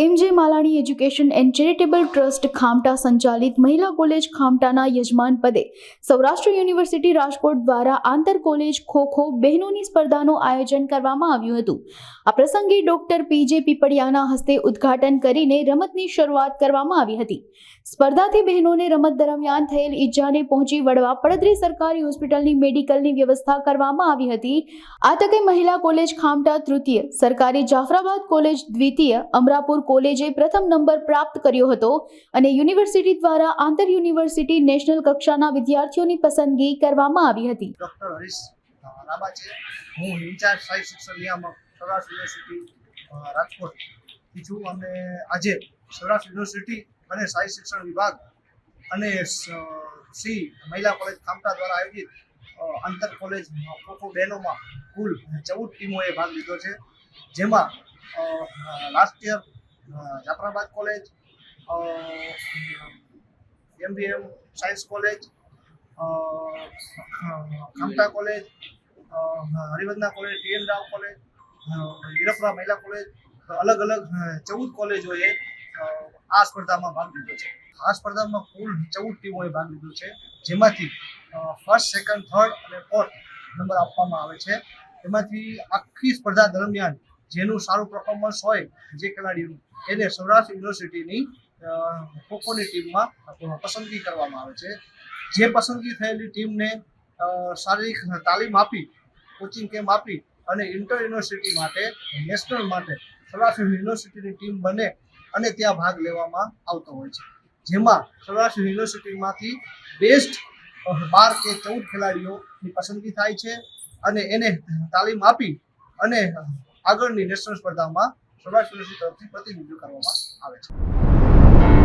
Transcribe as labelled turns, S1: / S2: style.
S1: M J Malani education and charitable trust Khamta સંચાલિત મહિલા college ખામટાના યજમાન પદે સૌરાષ્ટ્ર યુનિવર્સિટી રાજકોટ દ્વારા આંતર કોલેજ ખો ખો બહેનોની સ્પર્ધાનું આયોજન કરવામાં આવ્યું હતું. આ પ્રસંગે ડોક્ટર પીજે પીપળિયાના હસ્તે ઉદ્ઘાટન કરીને રમતની શરૂઆત કરવામાં આવી હતી. સ્પર્ધાથી બહેનોને રમત દરમિયાન થયેલ ઈજાને પહોંચી વળવા પડદરી સરકારી હોસ્પિટલની મેડિકલની વ્યવસ્થા કરવામાં આવી હતી. આ તકે મહિલા કોલેજ ખામટા તૃતીય, સરકારી જાફરાબાદ કોલેજ દ્વિતીય, અમરાપુર કોલેજે પ્રથમ નંબર પ્રાપ્ત કર્યો હતો અને યુનિવર્સિટી દ્વારા આંતર યુનિવર્સિટી નેશનલ કક્ષાના વિદ્યાર્થીઓની પસંદગી કરવામાં આવી હતી.
S2: ડૉક્ટર હરીશ રાબા છે. હું ઇન્ચાર્જ સાહિત્ય શિક્ષણ નિયામક સૌરાષ્ટ્ર યુનિવર્સિટી રાજકોટથી છું અને આજે સૌરાષ્ટ્ર યુનિવર્સિટી અને સાહિત્ય શિક્ષણ વિભાગ અને સ- મહિલા કોલેજ ખામટા દ્વારા આયોજિત આંતર કોલેજ ખોખો બહેનોમાં કુલ ચૌદ ટીમોએ ભાગ લીધો છે. જેમાં last year Jafrabad college MBM science college Khamta college Harivandana college TN Rao college uh, મહિલા કોલેજ અલગ અલગ ચૌદ કોલેજોએ આ સ્પર્ધામાં ભાગ લીધો છે. આ સ્પર્ધામાં કુલ ચૌદ ટીમોએ ભાગ લીધો છે જેમાંથી ફર્સ્ટ સેકન્ડ થર્ડ અને ફોર્થ નંબર આપવામાં આવે છે. એમાંથી આખી સ્પર્ધા દરમિયાન જેનું સારું પરફોર્મન્સ હોય જે ખેલાડીનું, એને સૌરાષ્ટ્ર યુનિવર્સિટીની ખોખોની ટીમમાં પસંદગી કરવામાં આવે છે. જે પસંદગી થયેલી ટીમને શારીરિક તાલીમ આપી કોચિંગ કેમ્પ આપી અને ઇન્ટર યુનિવર્સિટી માટે નેશનલ માટે સૌરાષ્ટ્ર યુનિવર્સિટીની ટીમ બને અને ત્યાં ભાગ લેવામાં આવતો હોય છે. જેમાં સૌરાષ્ટ્ર યુનિવર્સિટીમાંથી બેસ્ટ બાર કે ચૌદ ખેલાડીઓની પસંદગી થાય છે અને એને તાલીમ આપી અને આગળની નેશનલ સ્પર્ધામાં સૌરાષ્ટ્ર તરફથી પ્રતિનિધિત્વ કરવામાં આવે છે.